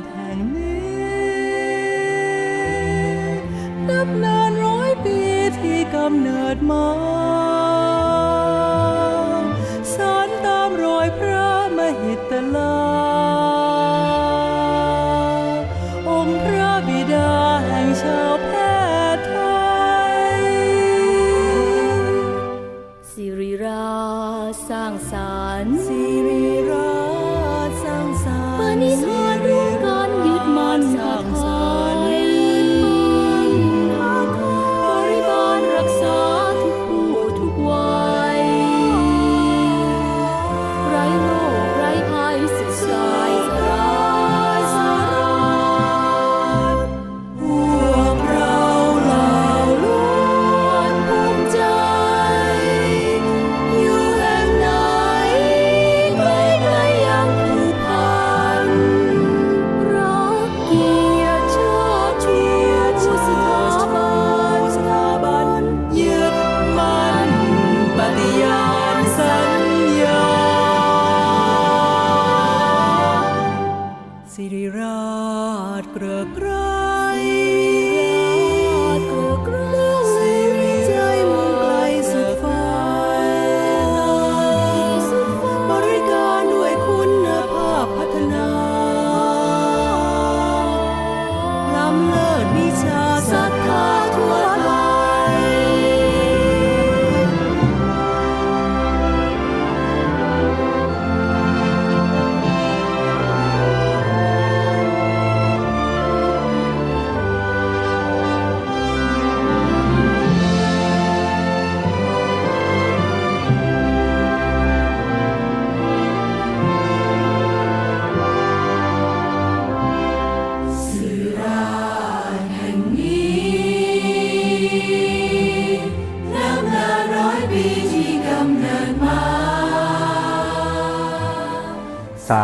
ชแห่งนี้นับนานร้อยปีที่กำเนิดมา ช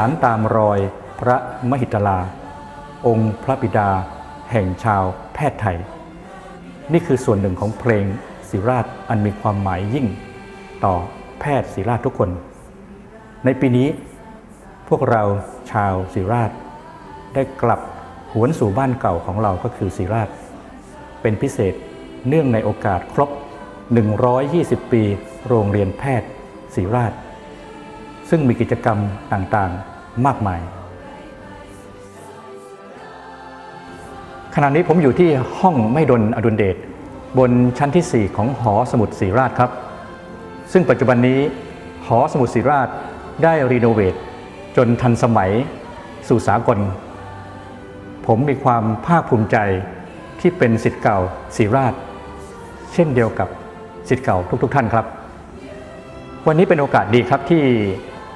ารตามรอยพระมหิตลา องค์พระบิดา แห่งชาวแพทย์ไทย นี่คือส่วนหนึ่งของเพลงศิราชอันมีความหมายยิ่ง ต่อแพทย์ศิราชทุกคน ในปีนี้ พวกเราชาวศิราช ได้กลับหวนสู่บ้านเก่าของเราก็คือศิราช เป็นพิเศษเนื่องในโอกาสครบ 120 ปี โรงเรียนแพทย์ศิราช ซึ่งมีกิจกรรมต่างๆมากมาย ขณะนี้ผมอยู่ที่ห้องไม่ดนอดุลเดชบนชั้นที่ 4 ของหอสมุดศรีราชครับ ซึ่งปัจจุบันนี้หอสมุดศรีราชได้รีโนเวทจนทันสมัยสู่สากล ผมมีความภาคภูมิใจที่เป็นสิทธิ์เก่าศรีราช เช่นเดียวกับสิทธิ์เก่าทุกๆ ท่านครับ วันนี้เป็นโอกาสดีครับที่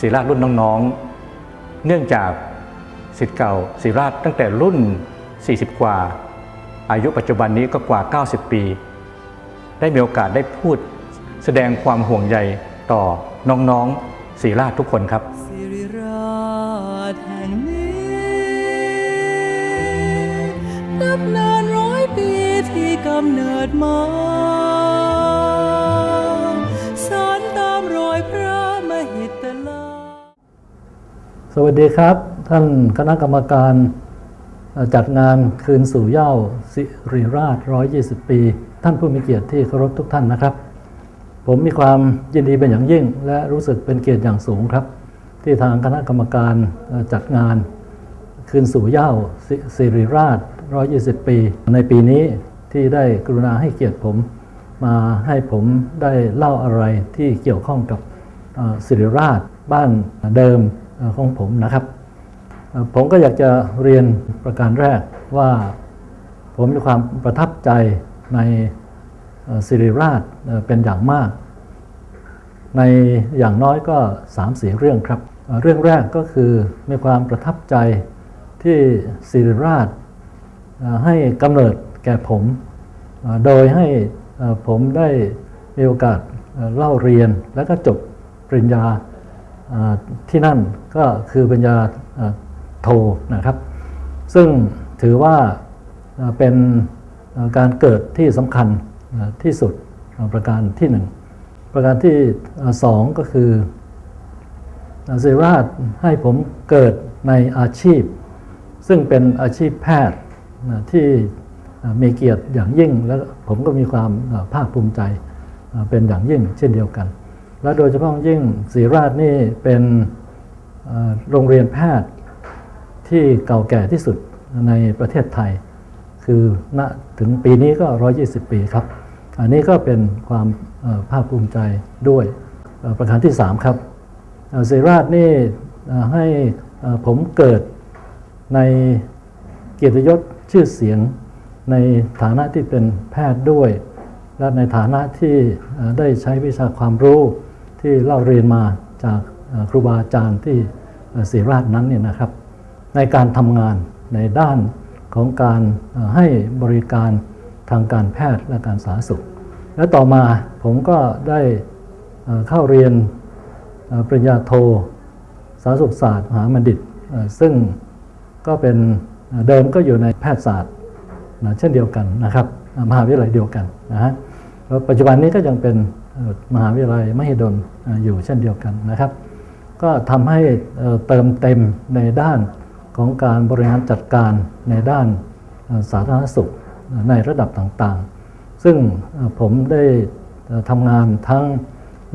ศิราชรุ่นน้องๆ เนื่องจากสิทธิ์เก่าศิราชตั้งแต่รุ่น 40 กว่า อายุปัจจุบันนี้ก็กว่า 90 ปี ได้มีโอกาสได้พูดแสดงความห่วงใยต่อน้องๆศิราชทุกคนครับสิริราชแห่งนี้นับนานร้อยปีที่กำเนิดมา สวัสดีครับ ท่านคณะกรรมการจัดงานคืนสู่เย้าสิริราช 120 ปี ท่านผู้มีเกียรติที่เคารพทุกท่านนะครับ ผมมีความยินดีเป็นอย่างยิ่ง และรู้สึกเป็นเกียรติอย่างสูงครับ ที่ทางคณะกรรมการจัดงานคืนสู่เย้าสสิริราช 120 ปี ในปีนี้ที่ได้กรุณาให้เกียรติผม มาให้ผมได้เล่าอะไรที่เกี่ยวข้องกับสิริราชบ้านเดิม ของผมนะครับ ผมก็อยากจะเรียนประการแรกว่าผมมีความประทับใจในสิริราชเป็นอย่างมาก ในอย่างน้อยก็3ามสี่เรื่องครับ เรื่องแรกก็คือมีความประทับใจที่ศิริราชให้กำเนิดแก่ผม โดยให้ผมได้มีโอกาสเล่าเรียนแล้วก็จบปริญญา ที่นั่นก็คือปริญญาโทนะครับ ซึ่งถือว่าเป็นการเกิดที่สำคัญที่สุดประการที่หนึ่งประการที่สองก็คือศิราชให้ผมเกิดในอาชีพ ซึ่งเป็นอาชีพแพทย์ที่มีเกียรติอย่างยิ่ง และผมก็มีความภาคภูมิใจเป็นอย่างยิ่งเช่นเดียวกัน และโดยเฉพาะยิ่งศรีราชนี่เป็นโรงเรียนแพทย์ที่เก่าแก่ที่สุดในประเทศไทย คือณถึงปีนี้ก็ 120 ปีครับ อันนี้ก็เป็นความภาคภูมิใจด้วยประการที่ 3 ครับศรีราชนี่ให้ผมเกิดในเกียรติยศชื่อเสียงในฐานะที่เป็นแพทย์ด้วย และในฐานะที่ได้ใช้วิชาความรู้ ที่เล่าเรียนมาจากครูบาอาจารย์ที่ศรีราชนั้นเนี่ยนะครับ ในการทำงานในด้านของการให้บริการทางการแพทย์และการสาธารณสุข และต่อมาผมก็ได้เข้าเรียนปริญญาโทสาธารณสุขศาสตร์มหาบัณฑิต ซึ่งก็เป็นเดิมก็อยู่ในแพทยศาสตร์นะเช่นเดียวกันนะครับมหาวิทยาลัยเดียวกันนะฮะแล้วปัจจุบันนี้ก็ยังเป็น มหาวิทยาลัยมหิดลออยู่เช่นเดียวกันนะครับ ก็ทำให้เติมเต็มในด้านของการบริหารจัดการในด้านสาธารณสุขในระดับต่างๆ ซึ่งผมได้ทำงานทั้ง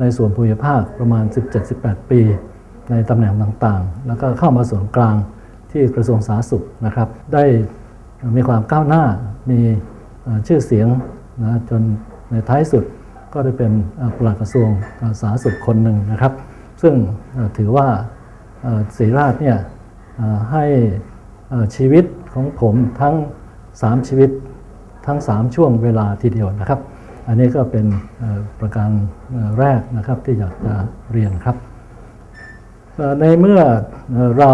ในส่วนภูมิภาคประมาณ 17-18 ปี ในตำแหน่งต่างๆ แล้วก็เข้ามาส่วนกลางที่กระทรวงสาธารณสุขนะครับ ได้มีความก้าวหน้ามีชื่อเสียงนะจนในท้ายสุด ก็ได้เป็นปลัดกระทรวงสาธารณสุขคนหนึ่งนะครับ ซึ่งถือว่าศรีราชเนี่ยให้ชีวิตของผมทั้ง 3 ชีวิตทั้ง 3 ช่วงเวลาทีเดียวนะครับ อันนี้ก็เป็นประการแรกนะครับที่อยากจะเรียนครับ ในเมื่อเรา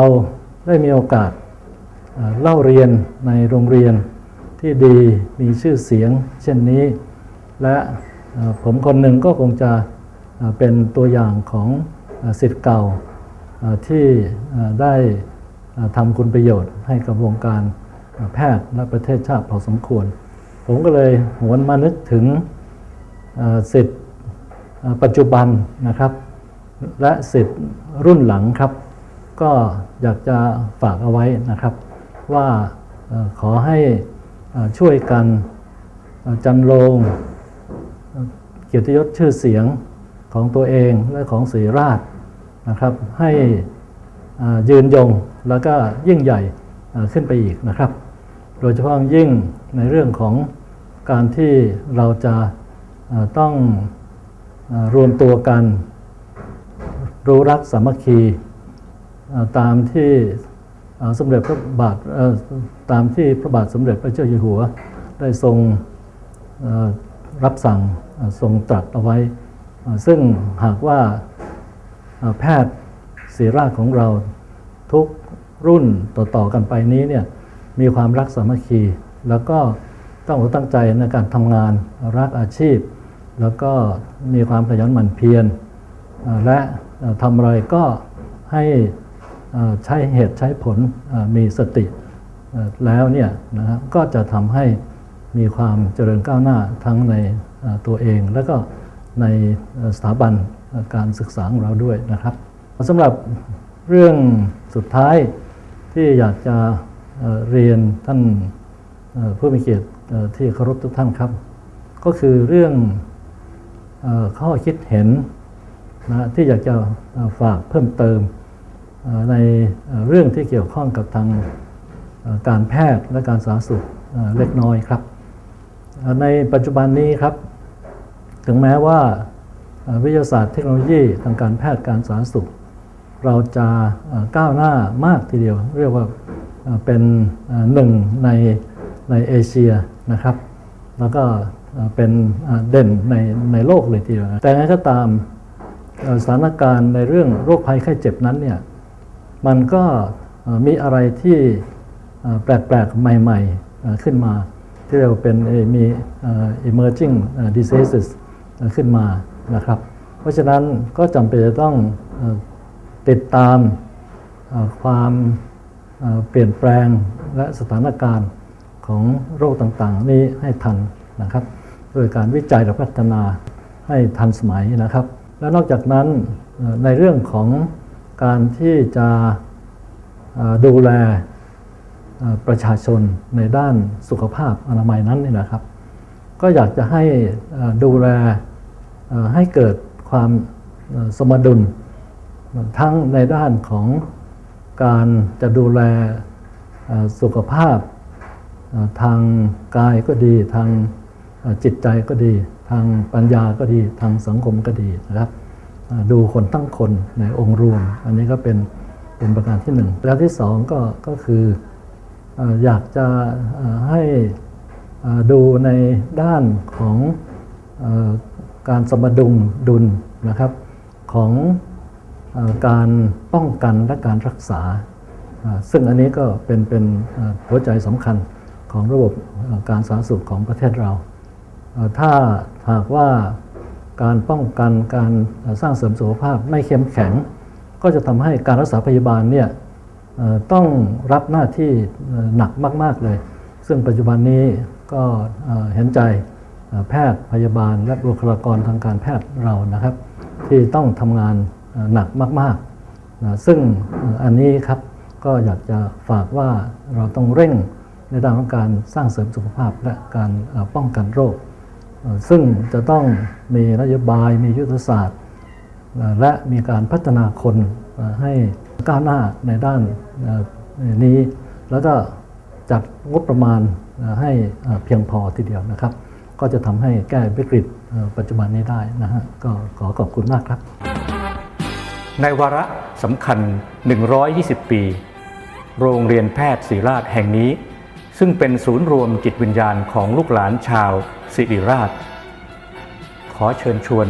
ได้มีโอกาสเล่าเรียนในโรงเรียนที่ดีมีชื่อเสียงเช่นนี้ และ ผมคนหนึ่งก็คงจะเป็นตัวอย่างของสิทธิ์เก่าที่ได้ทำคุณประโยชน์ให้กับวงการแพทย์และประเทศชาติพอสมควร ผมก็เลยหวนมานึกถึงสิทธิ์ปัจจุบันนะครับ และสิทธิ์รุ่นหลังครับ ก็อยากจะฝากเอาไว้นะครับ ว่าขอให้ช่วยกันจันโลง เกียรติยศชื่อเสียงของตัวเองและของศรีราชนะครับ ให้ยืนยงแล้วก็ยิ่งใหญ่ขึ้นไปอีกนะครับ โดยเฉพาะยิ่งในเรื่องของการที่เราจะต้องรวมตัวกัน รู้รักสามัคคีตามที่สมเด็จพระบาทตามที่พระบาทสมเด็จพระเจ้าอยู่หัว ได้ทรง รับสั่งเอ่อทรงตรัสเอาไว้ ซึ่งหากว่าแพทย์ศิริราชของเราทุกรุ่นต่อๆกันไปนี้เนี่ยมีความรักสามัคคี แล้วก็ต้องตั้งใจในการทำงานรักอาชีพ แล้วก็มีความขยันหมั่นเพียรและทำอะไรก็ให้ใช้เหตุใช้ผลมีสติแล้วเนี่ยนะครับก็จะทำให้ มีความเจริญก้าวหน้าทั้งในตัวเอง และก็ในสถาบันการศึกษาของเราด้วยนะครับสำหรับเรื่องสุดท้ายที่อยากจะเรียนท่านผู้มีเกียรติที่เคารพทุกท่านครับ ก็คือเรื่องข้อคิดเห็นนะที่อยากจะฝากเพิ่มเติมในเรื่องที่เกี่ยวข้องกับทางการแพทย์และการสาธารณสุขเล็กน้อยครับ ในปัจจุบันนี้ครับ ถึงแม้ว่าวิทยาศาสตร์เทคโนโลยีทางการแพทย์การสาธารณสุข เราจะก้าวหน้ามากทีเดียว เรียกว่าเป็นหนึ่งในในเอเชียนะครับ แล้วก็เป็นเด่นในในโลกเลยทีเดียว แต่ยังไงก็ตามสถานการณ์ในเรื่องโรคภัยไข้เจ็บนั้นเนี่ยมันก็มีอะไรที่แปลกๆ ใหม่ ๆ ขึ้นมา ที่เราเป็นมี emerging diseases ขึ้นมานะครับ เพราะฉะนั้นก็จำเป็นจะต้องติดตามความเปลี่ยนแปลงและสถานการณ์ของโรคต่างๆ นี้ให้ทันนะครับ โดยการวิจัยและพัฒนาให้ทันสมัยนะครับ และนอกจากนั้นในเรื่องของการที่จะดูแล ประชาชนในด้านสุขภาพอนามัยนั้นนี่นะครับ ก็อยากจะให้ดูแลให้เกิดความสมดุล ทั้งในด้านของการจะดูแลสุขภาพทางกายก็ดี ทางจิตใจก็ดี ทางปัญญาก็ดี ทางสังคมก็ดีนะครับดูคนตั้งคนในองค์รวม อันนี้ก็เป็นเป็นประการที่หนึ่งประการที่สองก็ก็คือ อยากจะให้ดูในด้านของอการสมดุลดุลนะครับของอการป้องกันและการรักษา ซึ่งอันนี้ก็เป็นเป็นหัวใจสำคัญของระบบการสาธารณสุขของประเทศเรา ถ้าหากว่าการป้องกันการสร้างเสริมสุขภาพไม่เข้มแข็ง ก็จะทำให้การรักษาพยาบาลเนี่ย ต้องรับหน้าที่หนักมาก ๆ เลย ซึ่งปัจจุบันนี้ก็เห็นใจแพทย์พยาบาลและบุคลากรทางการแพทย์เรานะครับ ที่ต้องทำงานหนักมากๆนะซึ่งอันนี้ครับก็อยากจะฝากว่าเราต้องเร่งในด้านของการสร้างเสริมสุขภาพและการป้องกันโรค ซึ่งจะต้องมีนโยบายมียุทธศาสตร์ และมีการพัฒนาคนให้ ก้าวหน้าในด้านนี้ แล้วก็จัดงบประมาณให้เพียงพอทีเดียวนะครับ ก็จะทำให้แก้วิกฤตปัจจุบันนี้ได้นะฮะก็ขอขอบคุณมากครับ ในวาระสำคัญ 120 ปี โรงเรียนแพทย์ศิริราชแห่งนี้ ซึ่งเป็นศูนย์รวมจิตวิญญาณของลูกหลานชาวศิริราช ขอเชิญชวน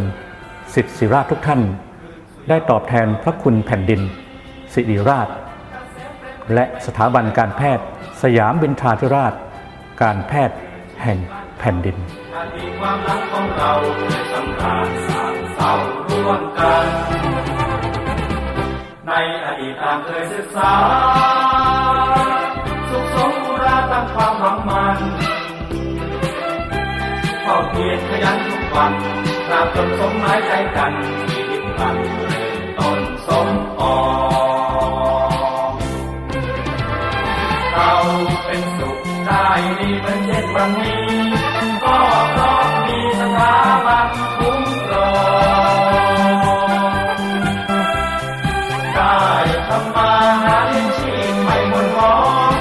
สิทธิศิริราชทุกท่าน ได้ตอบแทนพระคุณแผ่นดิน ศิริราช และสถาบันการแพทย์ สยามบินทาธิราช การแพทย์แห่งแผ่นดินความรักของเราสำราญสามเศร้าร่วมกัน ในอดีตตามเคยศึกษา สุขสมอุราตั้งความหวังมันเฝ้าเพียรขยันทุกวันตราบจนสมหมายใจกันชีวิตมันเริ่ต้นสมออก เราเป็นสุขได้ดีเหมือนเช่นวันนี้ก็เพราะมีสถาบันคุ้มครองได้ทำมาหาเลี้ยงชีพไม่หมดหมอง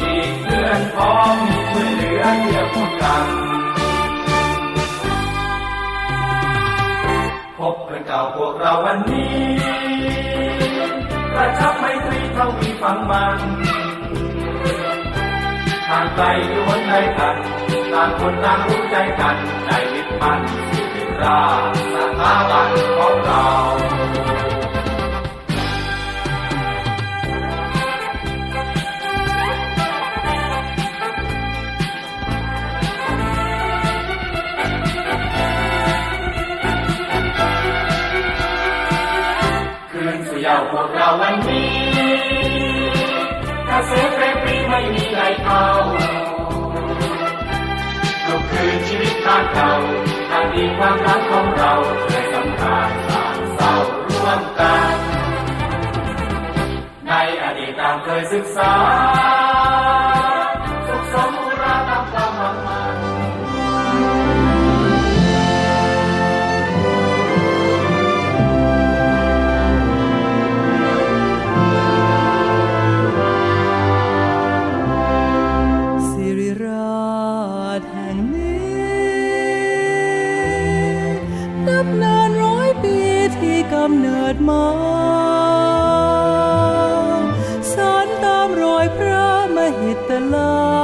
อีกเพื่อนพ้อมีช่วยเหลือเพื่อผู้กันพบเพื่อนเก่าพวกเราวันนี้กระชับไม่ตรีเท่ามีฟังมัน ทางไกลล้วนได้กันต่างคนต่างรู้ใจกันในวิพันสิริราสถาบันของเรา เกษตรเปรมปรีไม่มีใครเขาก็คือชีวิตทางเราทางดีความรักของเราเคยสำคัญสานเศร้าร่วมกัน ในอดีตตามเคยศึกษา กำเนิดมาสานตามรอยพระมหิตลา